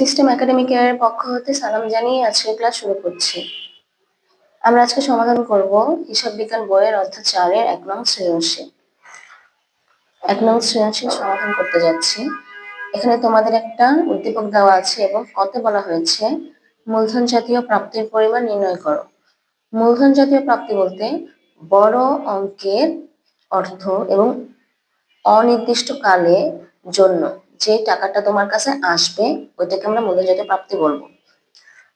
System একাডেমিকের পক্ষ হতে সালাম জানিয়ে আজকে ক্লাস শুরু করছি। আমরা আজকে সমাধান করব হিসাব বিজ্ঞান বইয়ের অধ্যায় চারের এক নং সৃজনশীল এক নং সৃজনশীল সমাধান করতে যাচ্ছি। এখানে তোমাদের একটা উদ্দীপক দেওয়া আছে এবং কত বলা হয়েছে, মূলধন জাতীয় প্রাপ্তির পরিমাণ নির্ণয় করো। মূলধন জাতীয় প্রাপ্তি বলতে বড় অঙ্কের অর্থ এবং অনির্দিষ্ট কালে জন্য। যে টাকাটা তোমার কাছে আসবে, ওইটাকে আমরা মূলধন জাতীয় প্রাপ্তি বলব।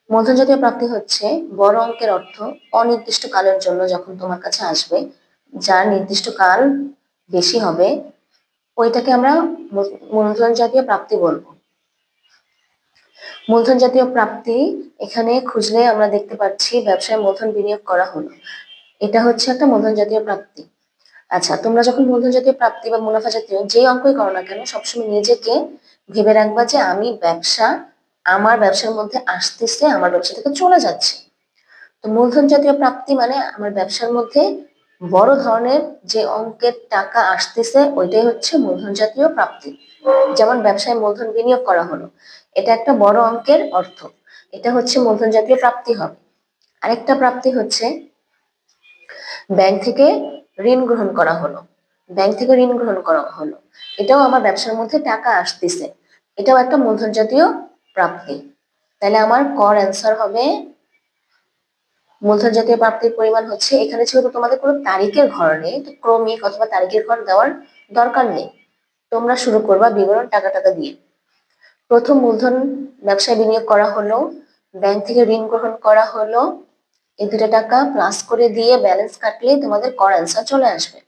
মূলধন জাতীয় প্রাপ্তি হচ্ছে বড় অঙ্কের অর্থ অনির্দিষ্ট কালের জন্য যখন তোমার কাছে আসবে, যার নির্দিষ্ট কাল বেশি হবে, ওইটাকে আমরা মূলধন জাতীয় প্রাপ্তি বলব। মূলধন জাতীয় প্রাপ্তি এখানে খুঁজলে আমরা দেখতে পাচ্ছি ব্যবসায় মূলধন বিনিয়োগ করা হলো। এটা হচ্ছে একটা মূলধন জাতীয় প্রাপ্তি। আচ্ছা তোমরা যখন মূলধন জাতীয় প্রাপ্তি বা মুনাফা জাতীয় যে অঙ্কই করো না কেন, সবসময় নিজেকে ভেবে রাখবা যে আমি ব্যবসা, আমার ব্যবসার মধ্যে আসতেছে, আমার ব্যবসা থেকে চলে যাচ্ছে। তো মূলধন জাতীয় প্রাপ্তি মানে আমার ব্যবসার মধ্যে বড় ধরনের যে অঙ্কের টাকা আসতেছে, ওইটাই হচ্ছে মূলধন জাতীয় প্রাপ্তি। যেমন ব্যবসায় মূলধন বিনিয়োগ করা হলো, এটা একটা বড় অঙ্কের অর্থ। এটা হচ্ছে মূলধন জাতীয় প্রাপ্তি হবে। আরেকটা প্রাপ্তি হচ্ছে, ব্যাংক থেকে ঋণ গ্রহণ করা হলো। ব্যাংক থেকে ঋণ গ্রহণ করা হলো। এটাও আমার ব্যবসার মধ্যে টাকা আসতেছে। এটাও একটা মূলধন জাতীয় প্রাপ্তি। তাহলে আমার কর অ্যান্সার হবে মূলধন জাতীয় প্রাপ্তির পরিমাণ হচ্ছে, এখানে যেহেতু তোমাদের কোনো তারিখের ঘর নেই, তো ক্রমিক অথবা তারিখের ঘর দেওয়ার দরকার নেই। তোমরা শুরু করবা বিবরণ টাকা টাকা দিয়ে। প্রথম মূলধন ব্যবসায় বিনিয়োগ করা হলো, ব্যাংক থেকে ঋণ গ্রহণ করা হলো এই দুটো টাকা প্লাস করে দিয়ে ব্যালেন্স কাটলে তোমাদের কর অ্যান্সার চলে আসবে।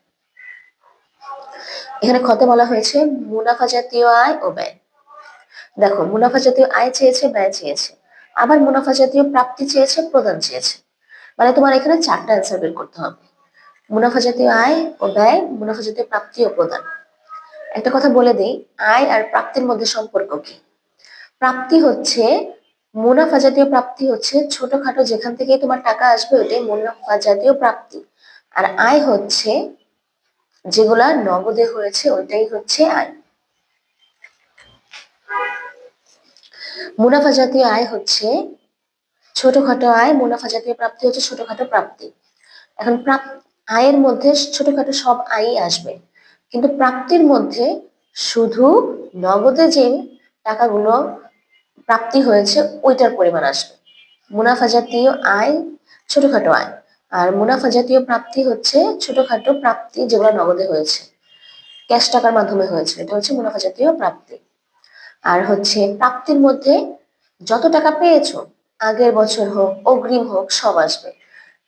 এখানে ক্ষতে বলা হয়েছে মুনাফা জাতীয় আয় ও ব্যয়। দেখো, মুনাফা জাতীয় আয় চেয়েছে, ব্যয় চেয়েছে। আবার মুনাফা জাতীয় প্রাপ্তি চেয়েছে, প্রদান চেয়েছে। মানে তোমার এখানে চারটা অ্যান্সার বের করতে হবে। মুনাফা জাতীয় আয় ও ব্যয়, মুনাফা জাতীয় প্রাপ্তি ও প্রদান। একটা কথা বলে দিই, আয় আর প্রাপ্তির মধ্যে সম্পর্ক কি? প্রাপ্তি হচ্ছে মুনাফা জাতীয় প্রাপ্তি হচ্ছে ছোটখাটো, যেখান থেকে তোমার টাকা আসবে ওটাই মুনাফা জাতীয় প্রাপ্তি। আর আয় হচ্ছে, যেগুলা নগদে হয়েছে, ওইটাই হচ্ছে আয়। মুনাফা জাতীয় আয় হচ্ছে, ছোটখাটো আয়, মুনাফা জাতীয় প্রাপ্তি হচ্ছে ছোটখাটো প্রাপ্তি। এখন আয়ের মধ্যে ছোটখাটো সব আয়ই আসবে। কিন্তু প্রাপ্তির মধ্যে শুধু নগদে যে টাকাগুলো প্রাপ্তি হয়েছে, ওইটার পরিমাণ আসবে। মুনাফা জাতীয় আয়, ছোটখাটো আয়। আর মুনাফা জাতীয় প্রাপ্তি হচ্ছে ছোটখাটো প্রাপ্তি যেগুলো নগদে হয়েছে। ক্যাশ টাকার মাধ্যমে হয়েছে, এটা হচ্ছে মুনাফা জাতীয় প্রাপ্তি। আর হচ্ছে প্রাপ্তির মধ্যে যত টাকা পেয়েছ, আগের বছর হোক, অগ্রিম হোক, সব আসবে।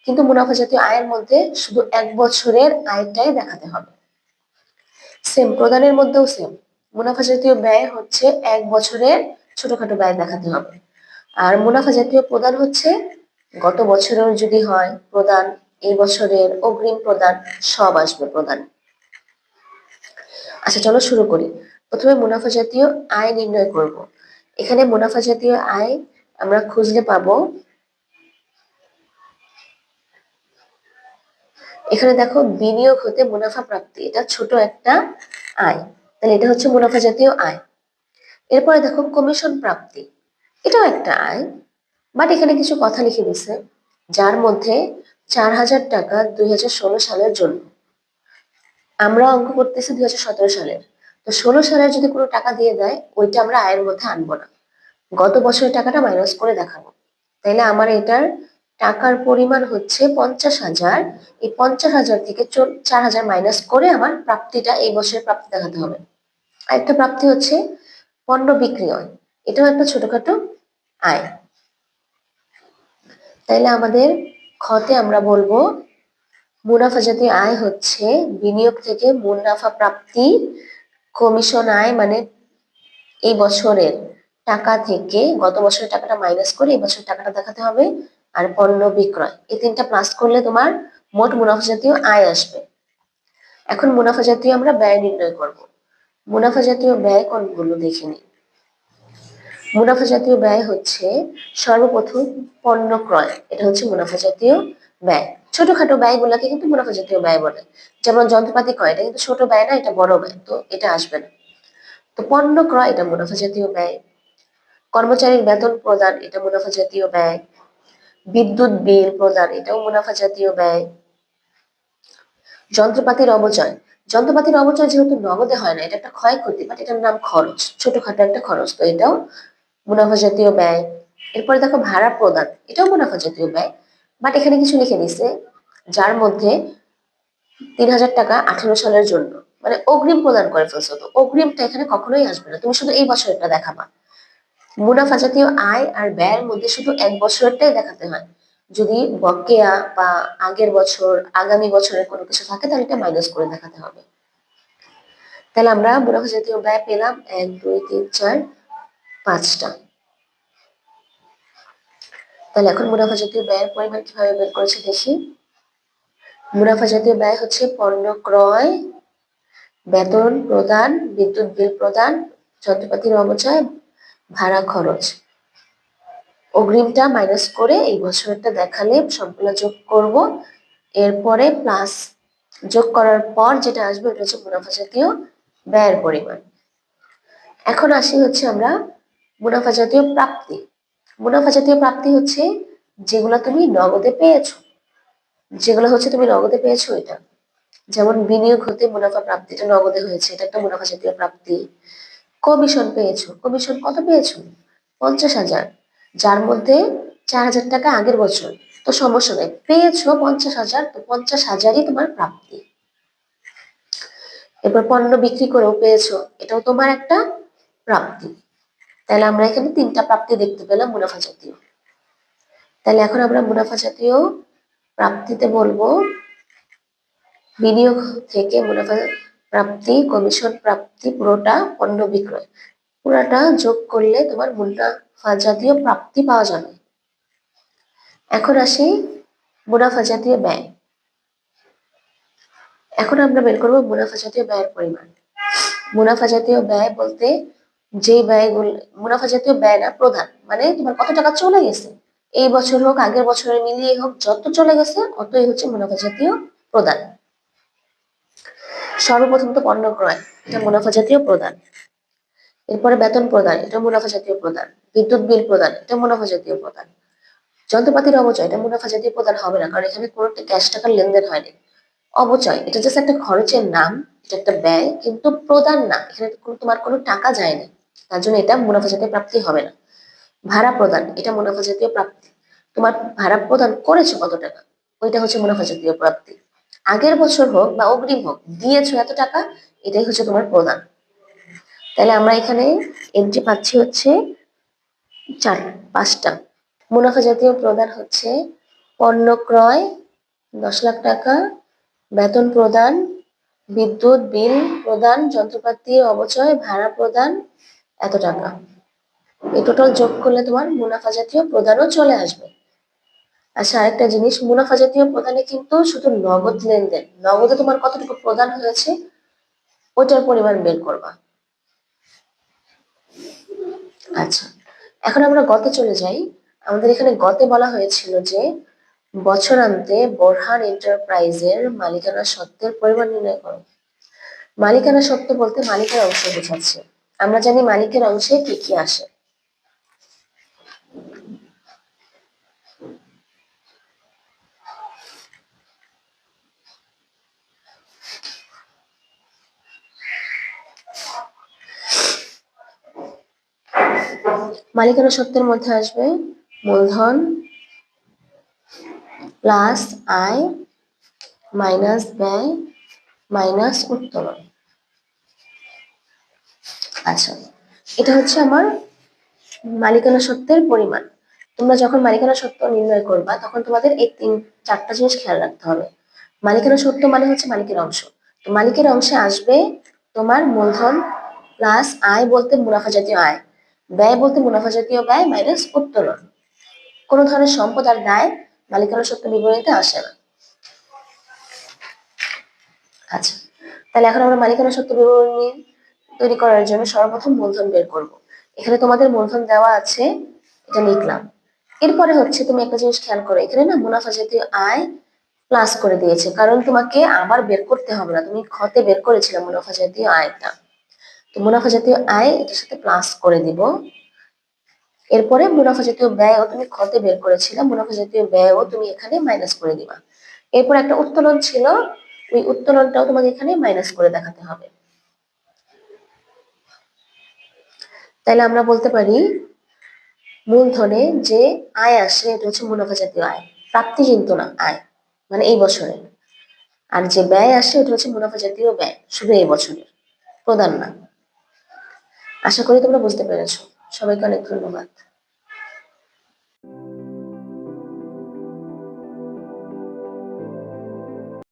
কিন্তু মুনাফা জাতীয় আয়ের মধ্যে শুধু এক বছরের আয়টাই দেখাতে হবে। সেম প্রদানের মধ্যেও সেম মুনাফা জাতীয় ব্যয় হচ্ছে এক বছরের ছোটখাটো ব্যয় দেখাতে হবে। আর মুনাফা জাতীয় প্রদান হচ্ছে, গত বছরের যদি হয় প্রদান, এই বছরের অগ্রিম প্রদান সব আসবে প্রদান। আচ্ছা চলো শুরু করি। প্রথমে মুনাফা জাতীয় আয় নির্ণয় করব। এখানে মুনাফা জাতীয় আয় আমরা খুঁজলে পাবো, এখানে দেখো বিনিয়োগ হতে মুনাফা প্রাপ্তি, এটা ছোট একটা আয়। তাহলে এটা হচ্ছে মুনাফা জাতীয় আয়। এরপরে দেখো কমিশন প্রাপ্তি। এটাও একটা আয় বাট এখানে কিছু কথা লিখে দিছে, যার মধ্যে চার হাজার টাকা দুই হাজার ষোলো সালের জন্য। আমরা অঙ্ক করতেছি দুই হাজার সতেরো সালের। তো ষোলো সালের যদি কোনো টাকা দিয়ে দেয়, ওইটা আমরা আয়ের মধ্যে আনব না। গত বছরের টাকাটা মাইনাস করে দেখাবো। তাইলে আমার এটার টাকার পরিমাণ হচ্ছে পঞ্চাশ হাজার। এই পঞ্চাশ হাজার থেকে চার হাজার মাইনাস করে আমার প্রাপ্তিটা এই বছরের প্রাপ্তি দেখাতে হবে। আরেকটা প্রাপ্তি হচ্ছে পণ্য বিক্রয় এটাও একটা ছোটখাটো আয় তাইলে আমাদের খতে আমরা বলব, মুনাফা জাতীয় আয় হচ্ছে বিনিয়োগ থেকে মুনাফা প্রাপ্তি কমিশন আয় মানে এই বছরের টাকা থেকে গত বছরের টাকাটা মাইনাস করে এই বছরের টাকাটা দেখাতে হবে আর পণ্য বিক্রয়। এই তিনটা প্লাস করলে তোমার মোট মুনাফা জাতীয় আয় আসবে। এখন মুনাফা জাতীয় আমরা ব্যয় নির্ণয় করব। মুনাফা জাতীয় ব্যয় কোনগুলো দেখে নিই মুনাফা জাতীয় ব্যয় হচ্ছে সর্বপ্রথম পণ্য ক্রয়, এটা হচ্ছে মুনাফা জাতীয় ব্যয়। ছোটখাটো ব্যয়গুলোকে কিন্তু মুনাফা জাতীয় ব্যয় বলে। যেমন যন্ত্রপাতি ক্রয়, এটা কিন্তু ছোট ব্যয় না, এটা বড় ব্যয়, তো এটা আসবে না। তো পণ্য ক্রয়, এটা মুনাফা জাতীয় ব্যয়। কর্মচারীর বেতন প্রদান, এটা মুনাফা জাতীয় ব্যয়। বিদ্যুৎ বিল প্রদান, এটাও মুনাফা জাতীয় ব্যয়। যন্ত্রপাতির অবচয় যন্ত্রপাতির অবচয় যেহেতু নগদে হয় না, এটা একটা ক্ষয়ক্ষতি বাট এটার নাম খরচ, ছোটখাটো একটা খরচ, তো এটাও মুনাফা জাতীয় ব্যয়। এরপরে দেখো ভাড়া প্রদান, এটাও মুনাফা জাতীয় ব্যয় বাট এখানে কিছু লিখে দিছে যার মধ্যে তিন হাজার টাকা আঠারো সালের জন্য মানে অগ্রিম প্রদান করে ফেলছো, তো অগ্রিমটা এখানে কখনোই আসবে না, তুমি শুধু এই বছরটা দেখাবা। মুনাফা জাতীয় আয় আর ব্যয়ের মধ্যে শুধু এক বছরটাই দেখাতে হয়। যদি বকেয়া বা আগের বছর, আগামী বছরের কোনো কিছু থাকে, তাহলে এটা মাইনাস করে দেখাতে হবে। তাহলে আমরা মুনাফা জাতীয় ব্যয় পেলাম এক, দুই, তিন, চার, পাঁচটা। তাহলে এখন মুনাফা জাতীয় ব্যয়ের পরিমাণ কীভাবে বের করেছে দেখি? মুনাফা জাতীয় ব্যয় হচ্ছে পণ্য ক্রয়, বেতন প্রদান, বিদ্যুৎ বিল প্রদান, যন্ত্রপাতির অবচয় ভাড়া খরচ। অগ্রিমটা মাইনাস করে এই বছরটা দেখালে সবগুলো যোগ করব। এরপরে প্লাস যোগ করার পর যেটা আসবে ওটা হচ্ছে মুনাফা জাতীয় ব্যয়ের পরিমাণ। এখন আসি হচ্ছে আমরা মুনাফা জাতীয় প্রাপ্তি। মুনাফা জাতীয় প্রাপ্তি হচ্ছে যেগুলো তুমি নগদে পেয়েছ। যেগুলো হচ্ছে তুমি নগদে পেয়েছ এটা। যেমন বিনিয়োগ হতে মুনাফা প্রাপ্তিটা নগদে হয়েছে, এটা একটা মুনাফা জাতীয় প্রাপ্তি। কমিশন পেয়েছ, কমিশন কত পেয়েছ? পঞ্চাশ হাজার। যার মধ্যে চার হাজার টাকা আগের বছর। তো সমস্যা নেই। পেয়েছ পঞ্চাশ হাজার, তো পঞ্চাশ হাজারই তোমার প্রাপ্তি। এরপর পণ্য বিক্রি করেও পেয়েছ, এটাও তোমার একটা প্রাপ্তি। তাহলে আমরা এখানে তিনটা প্রাপ্তি দেখতে পেলাম, মুনাফা জাতীয়। তাহলে এখন আমরা মুনাফা জাতীয় প্রাপ্তিতে বলব, বিনিয়োগ থেকে মুনাফা প্রাপ্তি, কমিশন প্রাপ্তি, পুরোটা পণ্য বিক্রয়। পুরাটা যোগ করলে তোমার মুনাফা জাতীয় প্রাপ্তি পাওয়া যাবে। এখন আসি মুনাফা জাতীয় ব্যয়। এখন আমরা বের করব মুনাফা জাতীয় ব্যয়ের পরিমাণ। মুনাফা জাতীয় ব্যয় বলতে যে ব্যয়গুলো মুনাফা জাতীয় ব্যয় না, প্রধান। মানে তোমার কত টাকা চলে গেছে? এই বছর হোক, আগের বছরে মিলিয়ে হোক, যত চলে গেছে, অতই হচ্ছে মুনাফা জাতীয় প্রদান সর্বপ্রথম তো পণ্য ক্রয়, এটা মুনাফা জাতীয় প্রদান এরপরে বেতন প্রদান, এটা মুনাফা জাতীয় প্রদান, বিদ্যুৎ বিল প্রদান, এটা মুনাফা জাতীয় প্রদান। যন্ত্রপাতির অবচয় এটা মুনাফা জাতীয় প্রদান হবে না, কারণ এখানে কোনো ক্যাশ টাকার লেনদেন হয়নি। অবচয় এটা জাস্ট একটা খরচের নাম, এটা একটা ব্যয়, কিন্তু প্রদান না, এখানে তোমার কোনো টাকা যায়নি। তার জন্য এটা মুনাফা জাতীয় প্রাপ্তি হবে না। ভাড়া প্রদান, এটা মুনাফা জাতীয় প্রাপ্তি। তোমার ভাড়া প্রদান করেছ কত টাকা? ওইটা হচ্ছে মুনাফা জাতীয় প্রাপ্তি। আগের বছর হোক বা অগ্রিম হোক, দিয়েছ এত টাকা, এটাই হচ্ছে তোমার প্রদান। তাহলে আমরা এখানে এন্ট্রি পাচ্ছি হচ্ছে চার, পাঁচটা। মুনাফা জাতীয় প্রদান হচ্ছে পণ্য ক্রয়, দশ লাখ টাকা, বেতন প্রদান, বিদ্যুৎ বিল প্রদান, যন্ত্রপাতি অবচয় ভাড়া প্রদান, এত টাকা। এই টোটাল যোগ করলে তোমার মুনাফা জাতীয় প্রদানও চলে আসবে। আচ্ছা আরেকটা জিনিস, মুনাফা জাতীয় প্রদানে কিন্তু শুধু নগদ লেনদেন, নগদে তোমার কতটুকু প্রদান হয়েছে, ওইটার পরিমাণ বের করবা। আচ্ছা। এখন আমরা গতে চলে যাই। আমাদের এখানে গতে বলা হয়েছিল যে, বছরান্তে বোরহান এন্টারপ্রাইজের মালিকানা সত্ত্বের পরিমাণ নির্ণয় করো। মালিকানা সত্ত্ব বলতে মালিকের অংশ বোঝাচ্ছে। আমরা জানি মালিকের অংশে কি কি আসে। মালিকানা সত্ত্বের মধ্যে আসবে মূলধন প্লাস আয় মাইনাস ব্যয় মাইনাস উত্তোলন। আচ্ছা এটা হচ্ছে আমার মালিকানা সত্ত্বের পরিমাণ। তোমরা যখন মালিকানা সত্ত্ব নির্ণয় করবা, তখন তোমাদের এই তিন, চারটা জিনিস খেয়াল রাখতে হবে। মালিকানা সত্ত্ব মানে হচ্ছে মালিকের অংশ। তো মালিকের অংশে আসবে তোমার মূলধন প্লাস আয় বলতে মুনাফা জাতীয় আয়। ব্যয় বলতে মুনাফা জাতীয় ব্যয় মাইনাস উত্তোলন। কোনো ধরনের সম্পদ আর দায় মালিকানা সত্য বিবরণীতে আসে না। আচ্ছা তাহলে এখন আমরা মালিকানা সত্ত্ব বিবরণী তৈরি করার জন্য সর্বপ্রথম মূলধন বের করব। এখানে তোমাদের মূলধন দেওয়া আছে, এটা লিখলাম। এরপরে হচ্ছে তুমি একটা জিনিস খেয়াল করো, এখানে না মুনাফা জাতীয় আয় প্লাস করে দিয়েছে, কারণ তোমাকে আবার বের করতে হবে না। তুমি ক্ষতে বের করেছিলে মুনাফা জাতীয় আয়টা। তো মুনাফা জাতীয় আয় এটার সাথে প্লাস করে দিব। এরপরে মুনাফা জাতীয় ব্যয়ও তুমি খতে বের করেছিলে, মুনাফা জাতীয় ব্যয়ও তুমি এখানে মাইনাস করে দিবা। এরপর একটা উত্তোলন ছিল, ওই উত্তোলনটাও তোমাকে এখানে মাইনাস করে দেখাতে হবে। তাহলে আমরা বলতে পারি, মূলধনে যে আয় আসে এটা হচ্ছে মুনাফা জাতীয় আয়, প্রাপ্তি কিন্তু না আয় মানে এই বছরে। আর যে ব্যয় আসে এটা হচ্ছে মুনাফা জাতীয় ব্যয়, শুধু এই বছরের প্রদান না। আশা করি তোমরা বুঝতে পেরেছ। সবাইকে অনেক ধন্যবাদ।